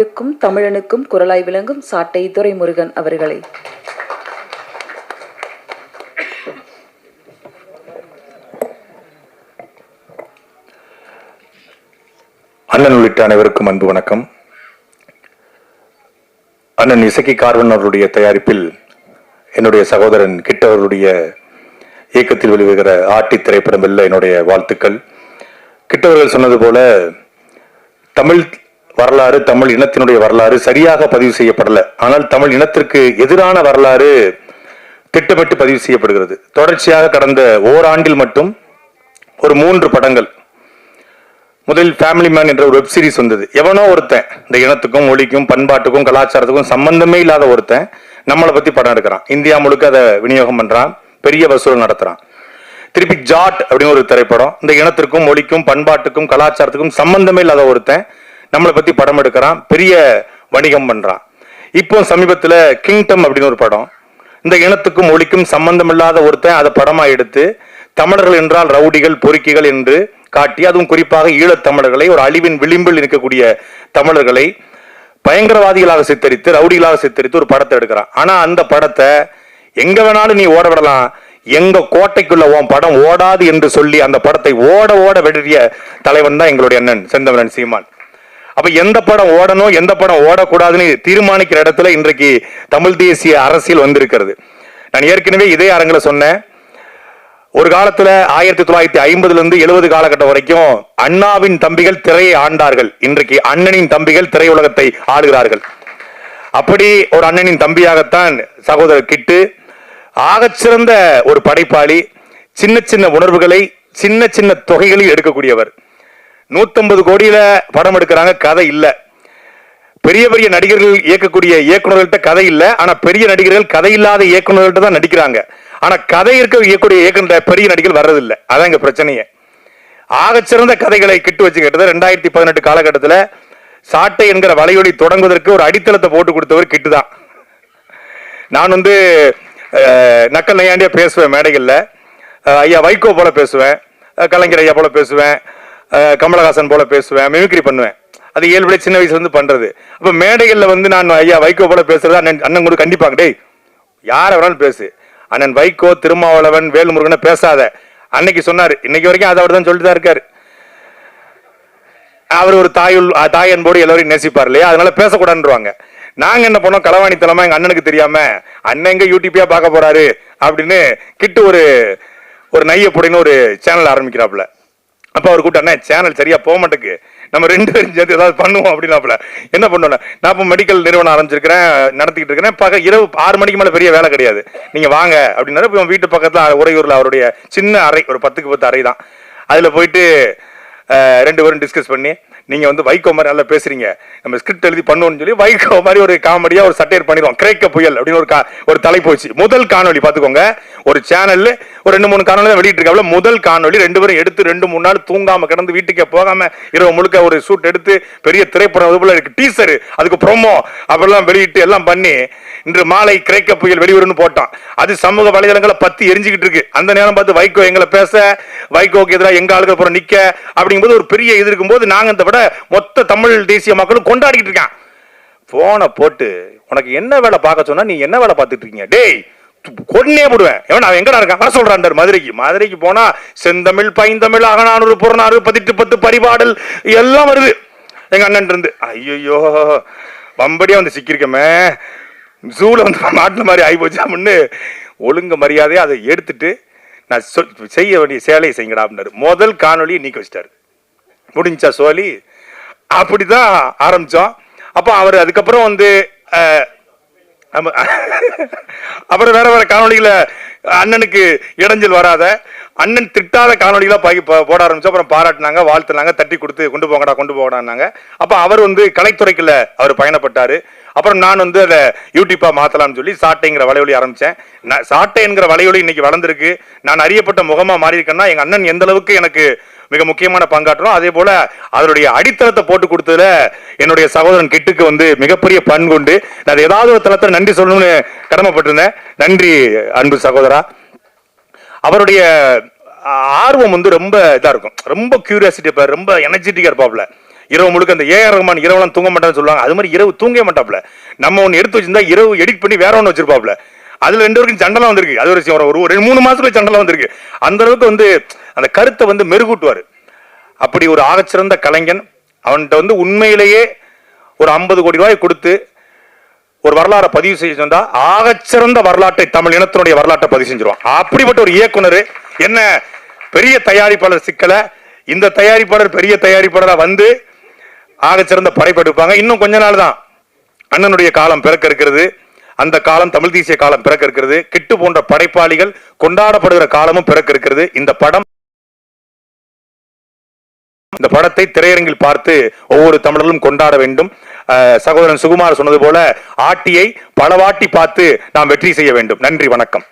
இருக்கும் தமிழனுக்கும் குரலாய் விளங்கும் சாட்டை துரைமுருகன் அவர்களை. அண்ணன் உள்ளிட்ட அனைவருக்கும் அன்பு வணக்கம். அண்ணன் இசக்கி கார்வன் அவருடைய தயாரிப்பில் என்னுடைய சகோதரன் கிட்டவருடைய இயக்கத்தில் வெளிவருகிற ஆட்டி திரைப்படம் வெல்ல என்னுடைய வாழ்த்துக்கள். கிட்டவர்கள் சொன்னது போல தமிழ் வரலாறு தமிழ் இனத்தினுடைய வரலாறு சரியாக பதிவு செய்யப்படல. ஆனால் தமிழ் இனத்திற்கு எதிரான வரலாறு திட்டமிட்டு பதிவு செய்யப்படுகிறது. தொடர்ச்சியாக கடந்த ஓராண்டில் மட்டும் ஒரு மூன்று படங்கள். முதலில் ஃபேமிலி மேன் என்ற ஒரு வெப் சீரிஸ் வந்தது. எவனோ ஒருத்தன் இந்த இனத்துக்கும் மொழிக்கும் பண்பாட்டுக்கும் கலாச்சாரத்துக்கும் சம்பந்தமே இல்லாத ஒருத்தன் நம்மளை பத்தி படம் எடுக்கிறான். இந்தியா முழுக்க அதை விநியோகம் பண்றான் பெரிய வசூல் நடத்துறான். திருப்பி ஜாட் அப்படின்னு ஒரு திரைப்படம். இந்த இனத்திற்கும் மொழிக்கும் பண்பாட்டுக்கும் கலாச்சாரத்துக்கும் சம்பந்தமே இல்லாத ஒருத்தன் நம்மளை பத்தி படம் எடுக்கிறான் பெரிய வணிகம் பண்றான். இப்போ சமீபத்தில் கிங்டம் அப்படின்னு ஒரு படம். இந்த இனத்துக்கும் மொழிக்கும் சம்பந்தம் இல்லாத ஒருத்தன் அதை படமா எடுத்து தமிழர்கள் என்றால் ரவுடிகள் பொறுக்கிகள் என்று காட்டி அதுவும் குறிப்பாக ஈழத் தமிழர்களை ஒரு அழிவின் விளிம்பில் இருக்கக்கூடிய தமிழர்களை பயங்கரவாதிகளாக சித்தரித்து ரவுடிகளாக சித்தரித்து ஒரு படத்தை எடுக்கிறான். ஆனா அந்த படத்தை எங்க வேணாலும் நீ ஓட விடலாம். எங்க கோட்டைக்குள்ள உன் படம் ஓடாது என்று சொல்லி அந்த படத்தை ஓட ஓட வெடிய தலைவன் தான் எங்களுடைய அண்ணன் செந்தமிழன் சீமான். அப்ப எந்த படம் ஓடணும் எந்த படம் ஓடக்கூடாதுன்னு தீர்மானிக்கிற இடத்துல இன்றைக்கு தமிழ் தேசிய அரசியல் வந்திருக்கிறது. நான் ஏற்கனவே இதே அரங்கில் சொன்னேன். ஒரு காலத்துல ஆயிரத்தி தொள்ளாயிரத்தி ஐம்பதுல இருந்து எழுபது காலகட்டம் வரைக்கும் அண்ணாவின் தம்பிகள் திரையை ஆண்டார்கள். இன்றைக்கு அண்ணனின் தம்பிகள் திரையுலகத்தை ஆடுகிறார்கள் அப்படி ஒரு அண்ணனின் தம்பியாகத்தான் சகோதரர் கிட்டு ஆகச்சிறந்த ஒரு படைப்பாளி சின்ன சின்ன உணர்வுகளை சின்ன சின்ன தொகைகளில் எடுக்கக்கூடியவர். நூத்தம்பது கோடியில படம் எடுக்கிறாங்க கதை இல்ல. பெரிய பெரிய நடிகர்கள் இயக்கக்கூடிய இயக்குநர்கள்ட்ட கதை இல்ல ஆனா பெரிய நடிகர்கள் கதை இல்லாத இயக்குநர்கள்ட்ட தான் நடிக்கிறாங்க. ஆனா கதை இருக்க இயக்கக்கூடிய இயக்குநர் பெரிய நடிகர்கள் வர்றதில்லை அதான் எங்கள் பிரச்சனையே. ஆகச்சிறந்த கதைகளை கிட்டு வச்சுக்கிட்டது ரெண்டாயிரத்தி பதினெட்டு காலகட்டத்தில் சாட்டை என்கிற வலையொலி தொடங்குவதற்கு ஒரு அடித்தளத்தை போட்டு கொடுத்தவர் கிட்டு தான். நான் வந்து நக்கல் நையாண்டியா பேசுவேன் மேடைகளில். ஐயா வைகோ போல பேசுவேன் கலைஞர் ஐயா போல பேசுவேன் கமலஹாசன் போல பேசுவேன் மிமிக்ரி பண்ணுவேன். அது இயல்புடைய சின்ன வயசுல இருந்து பண்றது. அப்ப மேடைகளில் வந்து நான் ஐயா வைகோ போல பேசுறது அண்ணன் அண்ணன் கூட கண்டிப்பாங்க. டேய் யார வேணாலும் பேசு. அண்ணன் வைகோ திருமாவளவன் வேல்முருகனை பேசாத. அன்னைக்கு சொன்னாரு. இன்னைக்கு வரைக்கும் அதை அவர் தான் சொல்லிட்டு தான் இருக்காரு. அவர் ஒரு தாயுள் தாய் அன்போடு எல்லாரையும் நேசிப்பார் இல்லையா? அதனால பேசக்கூடாதுன்றவாங்க. நாங்க என்ன பண்ணோம்? களவாணித்தனமா எங்க அண்ணனுக்கு தெரியாம அண்ணன் எங்க யூடிபியா பார்க்க போறாரு? அப்படின்னு கிட்டு ஒரு ஒரு நைய புடைன்னு ஒரு சேனல் ஆரம்பிக்கிறாப்புல. அப்போ அவர் கூப்பிட்டு அண்ணே சேனல் சரியா போக மாட்டேக்கு நம்ம ரெண்டு பேரும் சேர்ந்து ஏதாவது பண்ணுவோம் அப்படின்னாப்புல. என்ன பண்ணுவோம் நான் இப்போ மெடிக்கல் நிறுவனம் ஆரம்பிச்சிருக்கிறேன் நடத்திக்கிட்டு இருக்கிறேன். பக இரவு ஆறு மணிக்கு மேலே பெரிய வேலை கிடையாது. நீங்க வாங்க அப்படின்னாரு. இப்போ வீட்டு பக்கத்துல உறையூர்ல அவருடைய சின்ன அறை ஒரு பத்துக்கு பத்து அறை தான். அதுல போயிட்டு ரெண்டு பேரும் டிஸ்கஸ் பண்ணி நீங்க வந்து வைகோ மாதிரி நல்லா பேசுறீங்க. நம்ம ஸ்கிரிப்ட் எழுதி பண்ணுவோம்னு சொல்லி வைகோ மாதிரி ஒரு காமெடியா ஒரு சட்டையர் பண்ணிடுவோம். கிரேக்க புயல் அப்படின்னு ஒரு கா- ஒரு தலைப்பு வச்சு. முதல் காணொலி பாத்துக்கோங்க ஒரு சேனல்ல ஒரு ரெண்டு மூணு காணொலி தான் வெளியிட்டு முதல் காணொலி ரெண்டு பேரும் எடுத்து ரெண்டு மூணு நாள் தூங்காம கிடந்து வீட்டுக்கே போகாம இரவு முழுக்க ஒரு ஷூட் எடுத்து பெரிய திரைப்படம் அது போல இருக்கு. டீசர் அதுக்கு ப்ரோமோ அப்படிலாம் வெளியிட்டு எல்லாம் பண்ணி இன்று மாலை கிரைக்க புயல் வெளிவரும்னு போட்டான். அது சமூக வலைதளங்களை பத்தி எரிஞ்சுக்கிட்டு இருக்கு. அந்த நேரம் பார்த்து வைகோ எங்களை பேச வைகோக்கு எதிராக எங்க ஆளுக்கு அப்புறம் நிக்க அப்படிங்கும்போது ஒரு பெரிய இது இருக்கும்போது நாங்க இந்த விட மொத்த தமிழ் தேசிய மக்களும் கொண்டாடிக்கிட்டு இருக்கான். போனை போட்டு உனக்கு என்ன வேலை பார்க்க சொன்னா நீ என்ன வேலை பார்த்துட்டு இருக்கீங்க? டேய் கொன்னே போடுவேன். எவன் அவன் எங்கடா இருக்கான்? வர சொல்றான் மதுரைக்கு. மதுரைக்கு போனா செந்தமிழ் பைந்தமிழ் அகநானூறு புறநாறு பதிட்டு பத்து பரிபாடல் எல்லாம் வருது. எங்க அண்ணன் இருந்து ஐயோ வம்படியா வந்து சிக்கிருக்கமே ஜூல வந்து மாட்டின மாதிரி ஆகி போச்சாமுன்னு ஒழுங்கு மரியாதையை அதை எடுத்துட்டு நான் செய்ய வேண்டிய சேலையை செய்யுங்கடா அப்படின்னாரு. முதல் காணொலியை நீக்க வச்சிட்டாரு. முடிஞ்சா சோலி அப்படிதான் ஆரம்பிச்சோம். அப்போ அவர் அதுக்கப்புறம் வந்து நம்ம அப்புறம் வேற வேற காணொளிகளை அண்ணனுக்கு இடைஞ்சல் வராத அண்ணன் திட்டாத காணொலிகளாக பாக்கி போட ஆரம்பிச்சு அப்புறம் பாராட்டினாங்க வாழ்த்துனாங்க தட்டி கொடுத்து கொண்டு போங்கடா கொண்டு போங்கடான்னாங்க. அப்போ அவர் வந்து கலைத்துறைக்குள்ள அவர் பயணப்பட்டார். அப்புறம் நான் வந்து அதை யூடியூப்பாக மாற்றலாம்னு சொல்லி சாட்டைங்கிற வலையொலி ஆரம்பித்தேன் நான் சாட்டைங்கிற வலையொலி இன்னைக்கு வளர்ந்துருக்கு. நான் அறியப்பட்ட முகமாக மாறியிருக்கேன்னா எங்கள் அண்ணன் எந்த அளவுக்கு எனக்கு மிக முக்கியமான பங்காற்றணும் அதே போல அதனுடைய அடித்தளத்தை போட்டு கொடுத்ததுல என்னுடைய சகோதரன் கிட்டுக்கு வந்து மிகப்பெரிய பண்குண்டு நான் ஏதாவது ஒரு தளத்தில் நன்றி சொல்லணும்னு கடமைப்பட்டிருந்தேன். நன்றி அன்பு சகோதரா. அவருடைய ஆர்வம் வந்து ரொம்ப இதாக இருக்கும். ரொம்ப கியூரியாசிட்டி இருப்பார். ரொம்ப எனர்ஜெட்டிக்காக இருப்பாப்ல இரவு முழுக்க அந்த ஏஆர் ரஹ்மான் இரவுலாம் தூங்க மாட்டான்னு சொல்லுவாங்க. அது மாதிரி இரவு தூங்க மாட்டாப்ல நம்ம ஒன்று எடுத்து வச்சிருந்தா இரவு எடிட் பண்ணி வேற ஒன்று வச்சிருப்பாப்ல அதுல ரெண்டு வரைக்கும் சண்டெல்லாம் வந்திருக்கு. அது ஒரு ஒரு ஒரு ரெண்டு மூணு மாசத்துல சண்டெல்லாம் வந்திருக்கு. அந்த அளவுக்கு வந்து அந்த கருத்தை வந்து மெருகூட்டுவார். அப்படி ஒரு ஆகச்சிறந்த கலைஞன் அவன்கிட்ட வந்து உண்மையிலேயே ஒரு ஐம்பது கோடி ரூபாய் கொடுத்து ஒரு வரலாறை பதிவு செய்ய சொன்னால் ஆகச்சிறந்த வரலாற்றை தமிழ் இனத்தினுடைய வரலாற்றை பதிவு செஞ்சிருவான். அப்படிப்பட்ட ஒரு இயக்குனர் என்ன பெரிய தயாரிப்பாளர் சிக்கலை இந்த தயாரிப்பாளர் பெரிய தயாரிப்பாளராக வந்து ஆகச்சிறந்த படைப்பெடுப்பாங்க இன்னும் கொஞ்ச நாள் தான் அண்ணனுடைய காலம் பிறக்க இருக்கிறது. அந்த காலம் தமிழ் தேசிய காலம் பிறக்க இருக்கிறது. கிட்டு போன்ற படைப்பாளிகள் கொண்டாடப்படுகிற காலமும் பிறக்க இருக்கிறது. இந்த படம் இந்த படத்தை திரையரங்கில் பார்த்து ஒவ்வொரு தமிழர்களும் கொண்டாட வேண்டும். சகோதரன் சுகுமார் சொன்னது போல ஆட்டியை பலவாட்டி பார்த்து நாம் வெற்றி செய்ய வேண்டும். நன்றி வணக்கம்.